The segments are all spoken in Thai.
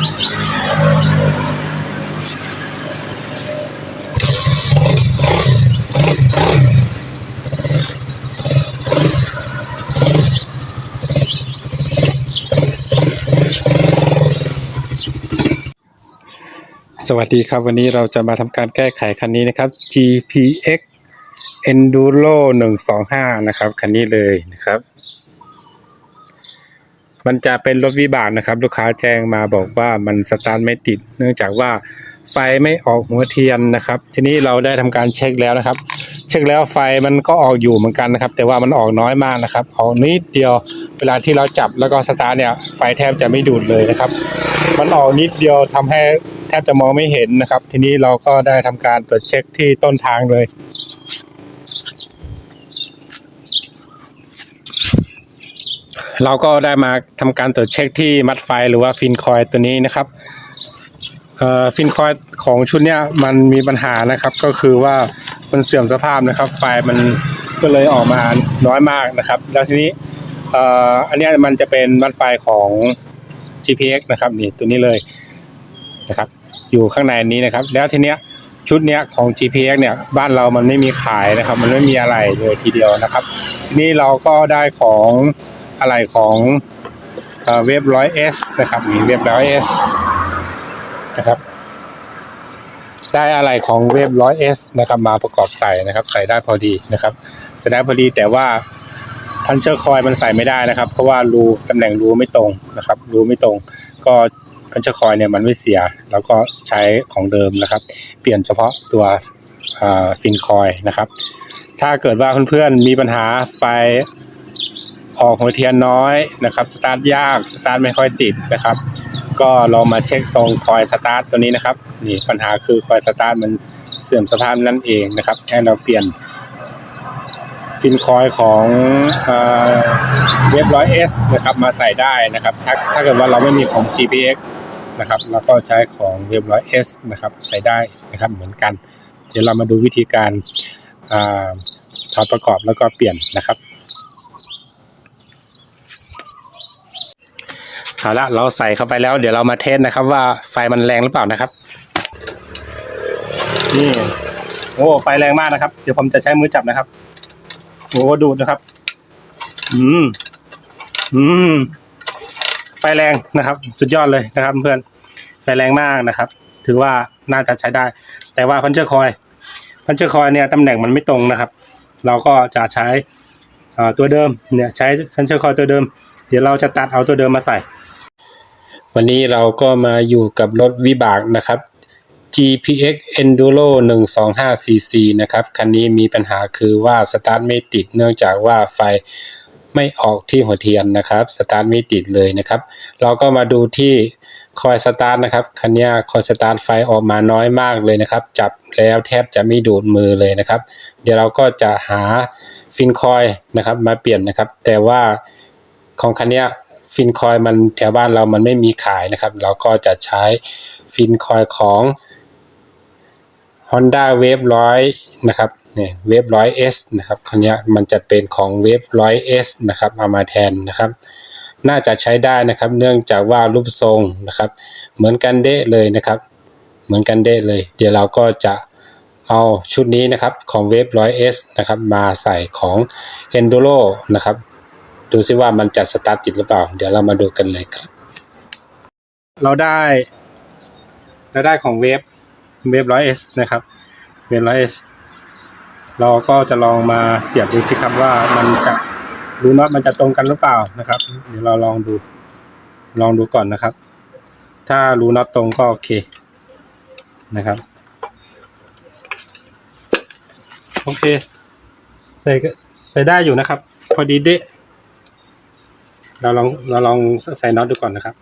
สวัสดีครับวันนี้เราจะมาทำการแก้ไขคันนี้นะครับ GPX Enduro 125 นะครับ คันนี้เลยนะครับ มันจะเป็นรถวิบากนะครับ ลูกค้าแจ้งมาบอกว่ามันสตาร์ทไม่ติด เนื่องจากว่าไฟไม่ออกหัวเทียนนะครับ ทีนี้เราได้ทำการเช็คแล้วนะครับ เช็คแล้วไฟมันก็ออกอยู่เหมือนกันนะครับ แต่ว่ามันออกน้อยมากนะครับออกนิดเดียวเวลาที่เราจับแล้วก็สตาร์ทเนี่ยไฟแทบจะไม่ดูดเลยนะครับ มันออกนิดเดียวทำให้แทบจะมองไม่เห็นนะครับ ทีนี้เราก็ได้ทำการตรวจเช็คที่ต้นทางเลย เราก็ได้มาทำการตรวจเช็คที่มัดไฟหรือว่าฟินคอยตัวนี้นะครับเอ่อฟินคอยของชุดเนี้ยมันมีปัญหานะครับก็คือว่ามันเสื่อมสภาพนะครับ ไฟมันก็เลยออกมาน้อยมากนะครับ แล้วทีนี้เอ่ออันนี้มันจะเป็นมัดไฟของ GPX นะครับนี่ตัวนี้เลยนะครับ อยู่ข้างในนี้นะครับ แล้วทีเนี้ยชุดเนี้ยของ GPX เนี่ยบ้านเรามันไม่มีขายนะครับ มันไม่มีอะไรเลยทีเดียวนะครับ นี้เราก็ได้ของ อะไรของเว็บร้อยเอสนะครับนี่เว็บร้อยเอสนะครับ ได้อะไรของเว็บร้อยเอสนะครับ มาประกอบใส่นะครับ ใส่ได้พอดีนะครับใส่ได้พอดีแต่ว่าพันเชอร์คอยมันใส่ไม่ได้นะครับ เพราะว่ารูตำแหน่งรูไม่ตรงนะครับ รูไม่ตรง ก็พันเชอร์คอยเนี่ยมันไม่เสีย แล้วก็ใช้ของเดิมนะครับ เปลี่ยนเฉพาะตัวฟินคอยนะครับ ถ้าเกิดว่าเพื่อนๆมีปัญหาไฟ ออกหัวเทียนน้อยนะครับสตาร์ทยากสตาร์ทไม่ค่อยติดนะครับ ก็ลองมาเช็คตรงคอยสตาร์ทตัวนี้นะครับนี่ปัญหาคือคอยสตาร์ทมันเสื่อมสภาพนั่นเองนะครับให้เราเปลี่ยนฟินคอยของเว็บร้อยเอสนะครับมาใส่ได้นะครับ ถ้าถ้าเกิดว่าเราไม่มีของ GPX นะครับเราก็ใช้ของเว็บร้อยเอสนะครับใส่ได้นะครับเหมือนกัน เดี๋ยวเรามาดูวิธีการถอดประกอบแล้วก็เปลี่ยนนะครับ เอาละเราใส่เข้าไปแล้ว เดี๋ยวเรามาเทสนะครับ ว่าไฟมันแรงหรือเปล่านะครับนี่โอ้ไฟแรงมากนะครับ เดี๋ยวผมจะใช้มือจับนะครับโอ้ดูดนะครับ อืม อืม ไฟแรงนะครับ สุดยอดเลยนะครับ เพื่อนไฟแรงมากนะครับ ถือว่าน่าจะใช้ได้ แต่ว่าพันเชอร์คอย พันเชอร์คอยเนี่ยตำแหน่งมันไม่ตรงนะครับ เราก็จะใช้ตัวเดิมเนี่ย ใช้พันเชอร์คอยตัวเดิม เดี๋ยวเราจะตัดเอาตัวเดิมมาใส่ วันนี้เราก็มาอยู่กับรถวิบากนะครับ GPX Enduro 125cc นะครับ คันนี้มีปัญหาคือว่าสตาร์ทไม่ติดเนื่องจากว่าไฟไม่ออกที่หัวเทียนนะครับ สตาร์ทไม่ติดเลยนะครับ เราก็มาดูที่คอยสตาร์ทนะครับ คันนี้คอยสตาร์ทไฟออกมาน้อยมากเลยนะครับ จับแล้วแทบจะไม่ดูดมือเลยนะครับ เดี๋ยวเราก็จะหาฟินคอยนะครับมาเปลี่ยนนะครับ แต่ว่าของคันนี้ ฟินคอยมันแถวบ้านเรามันไม่มีขายนะครับ เราก็จะใช้ฟินคอยของ Honda Wave 100 นะครับเนี่ยเวฟร้อยเอสนะครับคันนี้มันจะเป็นของเวฟร้อยเอสนะครับเอามาแทนนะครับ น่าจะใช้ได้นะครับ เนื่องจากว่ารูปทรงนะครับ เหมือนกันเดะเลยนะครับ เหมือนกันเดะเลย เดี๋ยวเราก็จะเอาชุดนี้นะครับของเวฟร้อยเอสนะครับมาใส่ของ Enduro นะครับ ดูซิว่ามันจะสตาร์ทติดหรือเปล่า เดี๋ยวเรามาดูกันเลยครับ เราได้ เราได้ของเวฟเวฟร้อยเอสนะครับเวฟร้อยเอสเราก็จะลองมาเสียบดูสิครับว่ามันจะรูน็อตมันจะตรงกันหรือเปล่านะครับ เดี๋ยวเราลองดู ลองดูก่อนนะครับ ถ้ารูน็อตตรงก็โอเคนะครับ โอเค ใส่ใส่ได้อยู่นะครับ พอดีเดะ เราลองเราลองใส่น็อตดูก่อนนะครับ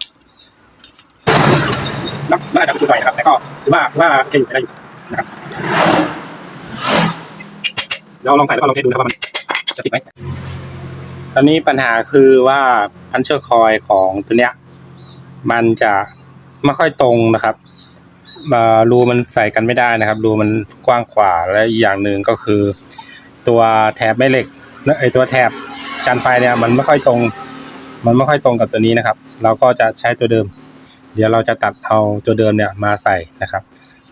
น็อตมันอาจจะคุยหน่อยนะครับแต่ก็ถือว่าว่าเก่งจะได้อยู่นะครับเราลองใส่แล้วก็ลองเทสดูนะครับว่ามันจะติดไหมตอนนี้ปัญหาคือว่าพันเชอร์คอยของตัวเนี้ย มันจะไม่ค่อยตรงนะครับรูมันใส่กันไม่ได้นะครับรูมันกว้างกว่าและอีกอย่างหนึ่งก็คือ ตัวแถบแม่เหล็กไอตัวแถบจานไฟเนี่ยมันไม่ค่อยตรง มันไม่ค่อยตรงกับตัวนี้นะครับ เราก็จะใช้ตัวเดิม เดี๋ยวเราจะตัดเอาตัวเดิมเนี่ยมาใส่นะครับ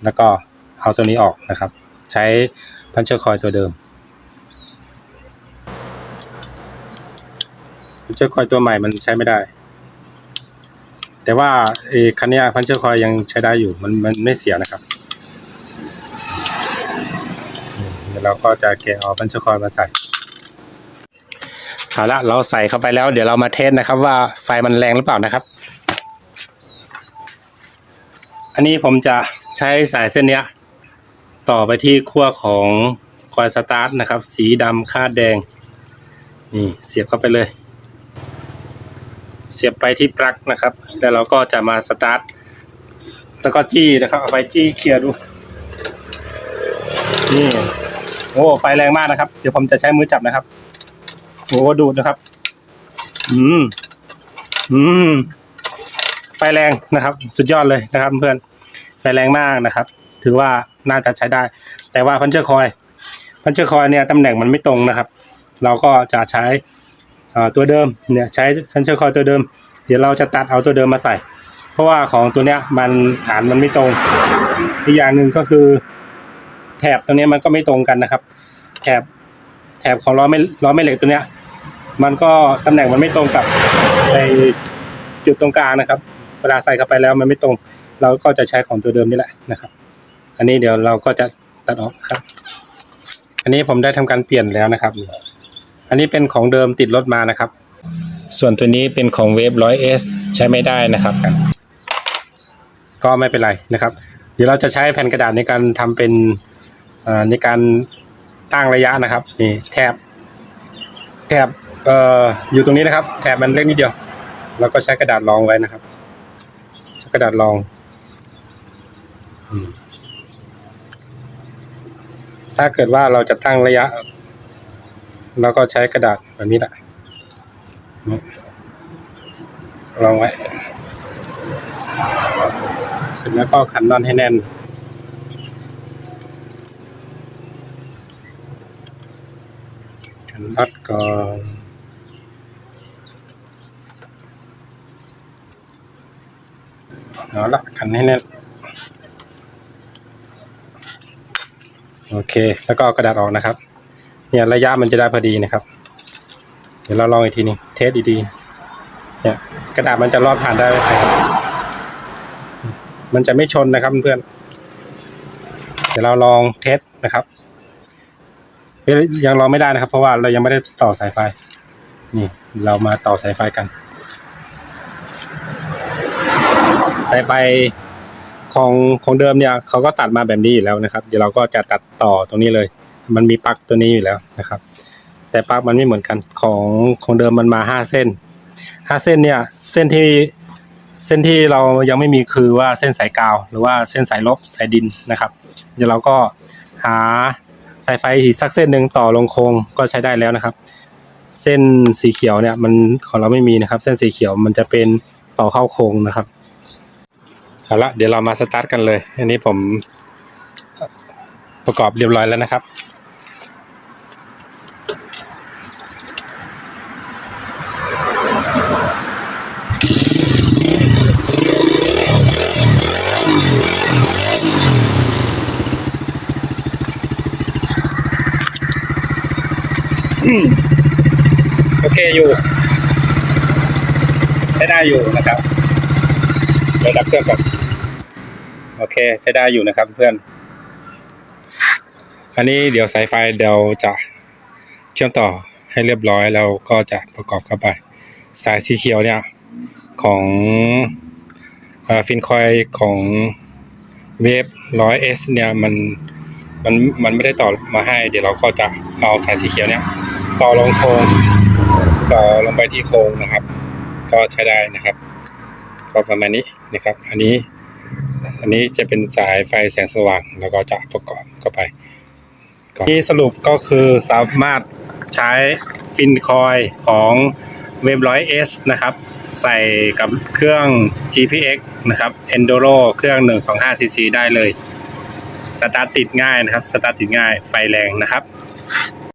แล้วก็เอาตัวนี้ออกนะครับ ใช้พันเชอร์คอยตัวเดิมพันเชอร์คอยตัวใหม่มันใช้ไม่ได้ แต่ว่าไอ้คันนี้พันเชอร์คอยยังใช้ได้อยู่มันมันไม่เสียนะครับเดี๋ยวเราก็จะแกะเอาพันเชอร์คอยมาใส่ เอาละเราใส่เข้าไปแล้ว เดี๋ยวเรามาเทสนะครับ ว่าไฟมันแรงหรือเปล่านะครับ อันนี้ผมจะใช้สายเส้นเนี้ย ต่อไปที่ขั้วของคอยสตาร์ทนะครับ สีดำคาดแดง นี่เสียบเข้าไปเลย เสียบไปที่ปลั๊กนะครับ แล้วเราก็จะมาสตาร์ทแล้วก็จี้นะครับ เอาไปจี้เคลียร์ดู นี่ โอ้ ไฟแรงมากนะครับ เดี๋ยวผมจะใช้มือจับนะครับ โอ้ดูนะครับ อืม อืม ไฟแรงนะครับ สุดยอดเลยนะครับ เพื่อนไฟแรงมากนะครับ ถือว่าน่าจะใช้ได้ แต่ว่าพันเชอร์คอยพันเชอร์คอยเนี่ยตำแหน่งมันไม่ตรงนะครับ เราก็จะใช้ตัวเดิมเนี่ยใช้พันเชอร์คอยตัวเดิม เดี๋ยวเราจะตัดเอาตัวเดิมมาใส่ เพราะว่าของตัวเนี้ยมันฐานมันไม่ตรงอีกอย่างหนึ่งก็คือ แถบตัวเนี้ยมันก็ไม่ตรงกันนะครับ แถบแถบของล้อไม่ล้อไม่เหล็กตัวเนี้ย มันก็ตำแหน่งมันไม่ตรงกับในจุดตรงกลางนะครับ เวลาใส่เข้าไปแล้วมันไม่ตรง เราก็จะใช้ของตัวเดิมนี่แหละนะครับ อันนี้เดี๋ยวเราก็จะตัดออกนะครับ อันนี้ผมได้ทำการเปลี่ยนแล้วนะครับ อันนี้เป็นของเดิมติดรถมานะครับ ส่วนตัวนี้เป็นของเวฟร้อยเอสใช้ไม่ได้นะครับ ก็ไม่เป็นไรนะครับ เดี๋ยวเราจะใช้แผ่นกระดาษในการทำเป็นเอ่อในการตั้งระยะนะครับนี่แถบแถบ ออยู่ตรงนี้นะครับ แถบมันเล็กนิดเดียวเราก็ใช้กระดาษรองไว้นะครับ ใช้กระดาษรองถ้าเกิดว่าเราจะตั้งระยะเราก็ใช้กระดาษแบบนี้แหละรองไว้ เสร็จแล้วก็ขันนอตให้แน่นขันน็อตก่อน เอาละขันให้แน่นโอเค แล้วก็เอากระดาษออกนะครับ เนี่ยระยะมันจะได้พอดีนะครับ เดี๋ยวเราลองอีกทีหนึงเทสดีๆเนี่ยกระดาษมันจะรอดผ่านได้ไหมครับมันจะไม่ชนนะครับเพื่อนเดี๋ยวเราลองเทสนะครับยังลองไม่ได้นะครับ เพราะว่าเรายังไม่ได้ต่อสายไฟ นี่เรามาต่อสายไฟกัน สายไฟของของเดิมเนี่ยเขาก็ตัดมาแบบนี้อยู่แล้วนะครับ เดี๋ยวเราก็จะตัดต่อตรงนี้เลย มันมีปลั๊กตัวนี้อยู่แล้วนะครับ แต่ปลั๊กมันไม่เหมือนกันของของเดิมมันมาห้าเส้นห้าเส้นเนี่ยเส้นที่เส้นที่เรายังไม่มีคือว่าเส้นสายกาว หรือว่าเส้นสายลบสายดินนะครับ เดี๋ยวเราก็หาสายไฟอีกสักเส้นหนึ่งต่อลงโครงก็ใช้ได้แล้วนะครับ เส้นสีเขียวเนี่ยมันของเราไม่มีนะครับ เส้นสีเขียวมันจะเป็นต่อเข้าโครงนะครับ เอาละเดี๋ยวเรามาสตาร์ทกันเลย อันนี้ผมประกอบเรียบร้อยแล้วนะครับ โอเคอยู่ใช้ได้อยู่นะครับ เดี๋ยวดับเครื่องก่อนโอเคใช้ได้อยู่นะครับเพื่อน อันนี้เดี๋ยวสายไฟเดี๋ยวจะเชื่อมต่อให้เรียบร้อยแล้วก็จะประกอบเข้าไป สายสีเขียวเนี่ยของอฟินคอยของเวฟร้อยเอสเนี่ยมันมันมันไม่ได้ต่อมาให้ เดี๋ยวเราก็จะเอาสายสีเขียวเนี่ยต่อลงโครงต่อลงไปที่โครงนะครับ ก็ใช้ได้นะครับ ก็ประมาณนี้นะครับ อันนี้อันนี้จะเป็นสายไฟแสงสว่างแล้วก็จะประกอบเข้าไปที่สรุปก็คือสามารถใช้ฟินคอยของเว็บร้อยเอสนะครับ ใส่กับเครื่อง GPX นะครับ Enduro เครื่อง 125cc ได้เลย สตาร์ทติดง่ายนะครับ สตาร์ทติดง่ายไฟแรงนะครับ